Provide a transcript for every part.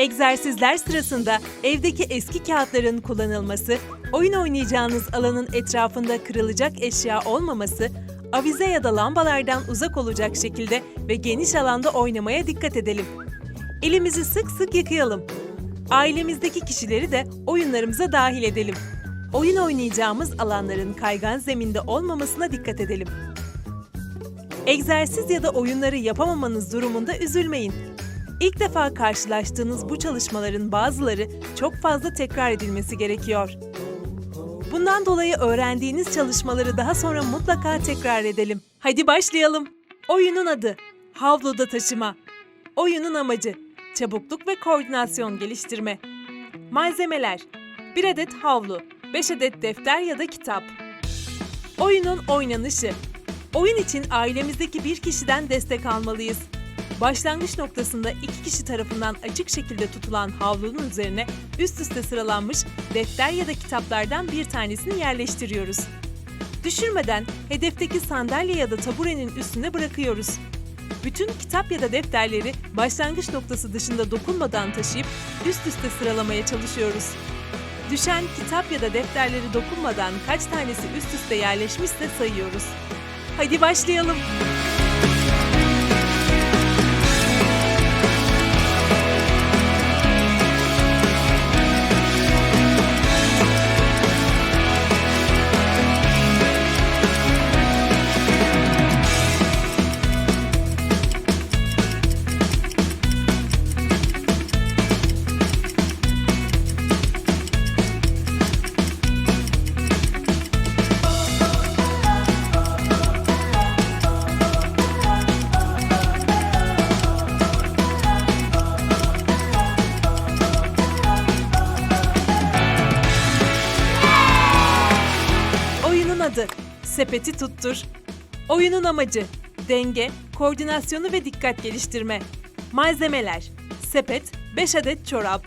Egzersizler sırasında evdeki eski kağıtların kullanılması, oyun oynayacağınız alanın etrafında kırılacak eşya olmaması, avize ya da lambalardan uzak olacak şekilde ve geniş alanda oynamaya dikkat edelim. Elimizi sık sık yıkayalım. Ailemizdeki kişileri de oyunlarımıza dahil edelim. Oyun oynayacağımız alanların kaygan zeminde olmamasına dikkat edelim. Egzersiz ya da oyunları yapamamanız durumunda üzülmeyin. İlk defa karşılaştığınız bu çalışmaların bazıları çok fazla tekrar edilmesi gerekiyor. Bundan dolayı öğrendiğiniz çalışmaları daha sonra mutlaka tekrar edelim. Hadi başlayalım. Oyunun adı Havluda taşıma. Oyunun amacı çabukluk ve koordinasyon geliştirme. Malzemeler 1 adet havlu, 5 adet defter ya da kitap. Oyunun oynanışı. Oyun için ailemizdeki bir kişiden destek almalıyız. Başlangıç noktasında iki kişi tarafından açık şekilde tutulan havlunun üzerine üst üste sıralanmış defter ya da kitaplardan bir tanesini yerleştiriyoruz. Düşürmeden hedefteki sandalye ya da taburenin üstüne bırakıyoruz. Bütün kitap ya da defterleri başlangıç noktası dışında dokunmadan taşıyıp üst üste sıralamaya çalışıyoruz. Düşen kitap ya da defterleri dokunmadan kaç tanesi üst üste yerleşmişse sayıyoruz. Hadi başlayalım. Adı Sepeti Tuttur. Oyunun amacı denge, koordinasyonu ve dikkat geliştirme. Malzemeler sepet, 5 adet çorap.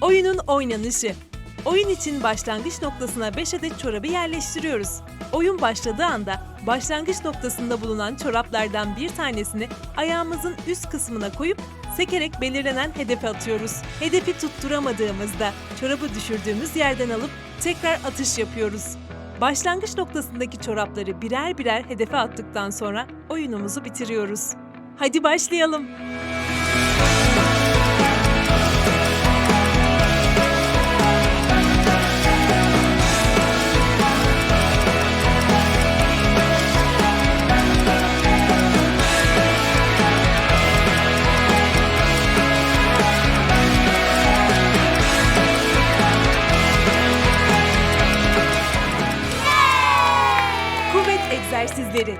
Oyunun oynanışı. Oyun için başlangıç noktasına 5 adet çorabı yerleştiriyoruz. Oyun başladığı anda başlangıç noktasında bulunan çoraplardan bir tanesini ayağımızın üst kısmına koyup sekerek belirlenen hedefe atıyoruz. Hedefi tutturamadığımızda çorabı düşürdüğümüz yerden alıp tekrar atış yapıyoruz. Başlangıç noktasındaki çorapları birer birer hedefe attıktan sonra oyunumuzu bitiriyoruz. Hadi başlayalım. Egzersizleri.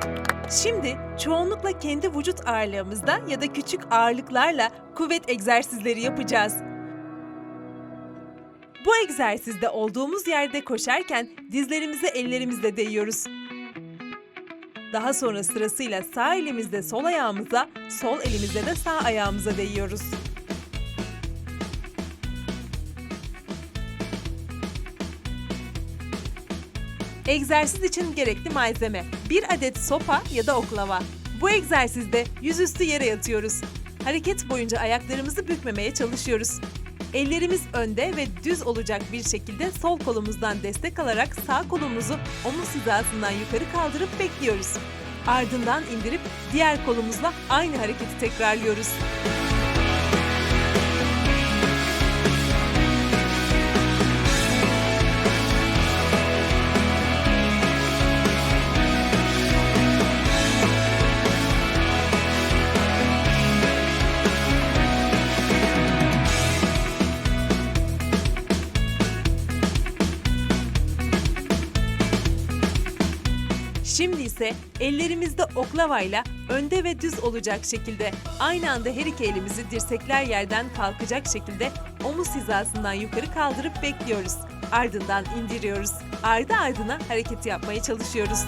Şimdi çoğunlukla kendi vücut ağırlığımızda ya da küçük ağırlıklarla kuvvet egzersizleri yapacağız. Bu egzersizde olduğumuz yerde koşarken dizlerimize ellerimizle değiyoruz. Daha sonra sırasıyla sağ elimizde sol ayağımıza, sol elimizde de sağ ayağımıza değiyoruz. Egzersiz için gerekli malzeme. 1 adet sopa ya da oklava. Bu egzersizde yüzüstü yere yatıyoruz. Hareket boyunca ayaklarımızı bükmemeye çalışıyoruz. Ellerimiz önde ve düz olacak bir şekilde sol kolumuzdan destek alarak sağ kolumuzu omuz hizasından yukarı kaldırıp bekliyoruz. Ardından indirip diğer kolumuzla aynı hareketi tekrarlıyoruz. İse ellerimizde oklavayla önde ve düz olacak şekilde aynı anda her iki elimizi dirsekler yerden kalkacak şekilde omuz hizasından yukarı kaldırıp bekliyoruz. Ardından indiriyoruz. Ardı ardına hareketi yapmaya çalışıyoruz.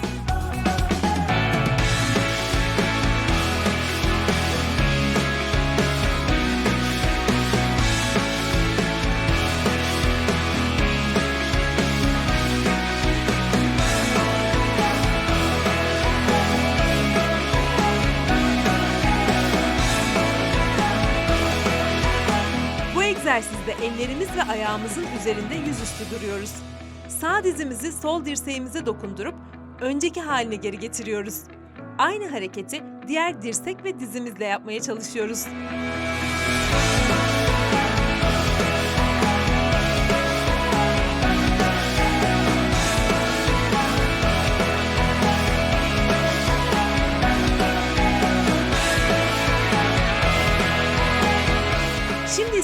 Egzersizde ellerimiz ve ayağımızın üzerinde yüzüstü duruyoruz. Sağ dizimizi sol dirseğimize dokundurup önceki haline geri getiriyoruz. Aynı hareketi diğer dirsek ve dizimizle yapmaya çalışıyoruz.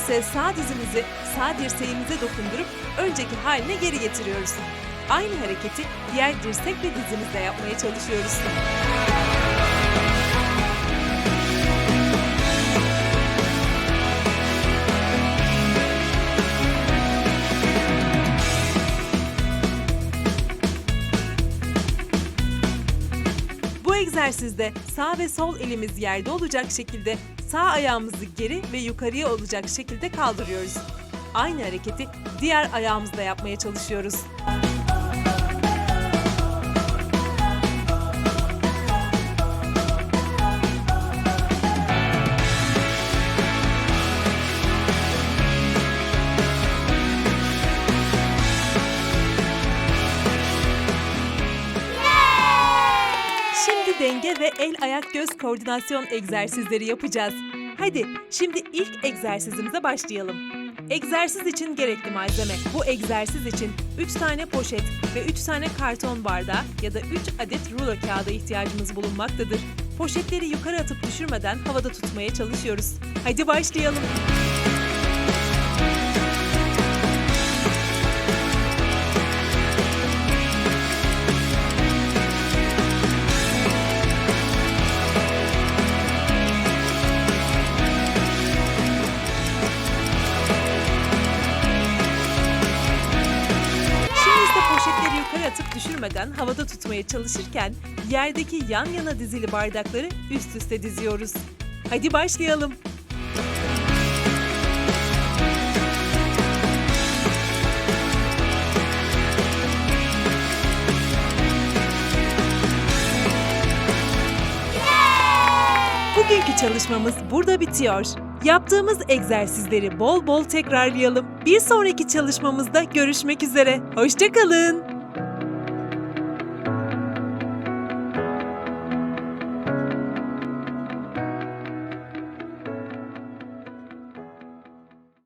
İse sağ dizimizi sağ dirseğimize dokundurup önceki haline geri getiriyoruz. Aynı hareketi diğer dirsek ve dizimizle yapmaya çalışıyoruz. Bu egzersizde sağ ve sol elimiz yerde olacak şekilde sağ ayağımızı geri ve yukarıya olacak şekilde kaldırıyoruz. Aynı hareketi diğer ayağımızla yapmaya çalışıyoruz. Ve el ayak göz koordinasyon egzersizleri yapacağız. Hadi şimdi ilk egzersizimize başlayalım. Egzersiz için gerekli malzeme. Bu egzersiz için 3 tane poşet ve 3 tane karton bardağı ya da 3 adet rulo kağıda ihtiyacımız bulunmaktadır. Poşetleri yukarı atıp düşürmeden havada tutmaya çalışıyoruz. Hadi başlayalım. Atıp düşürmeden havada tutmaya çalışırken yerdeki yan yana dizili bardakları üst üste diziyoruz. Hadi başlayalım. Bugünkü çalışmamız burada bitiyor. Yaptığımız egzersizleri bol bol tekrarlayalım. Bir sonraki çalışmamızda görüşmek üzere. Hoşçakalın.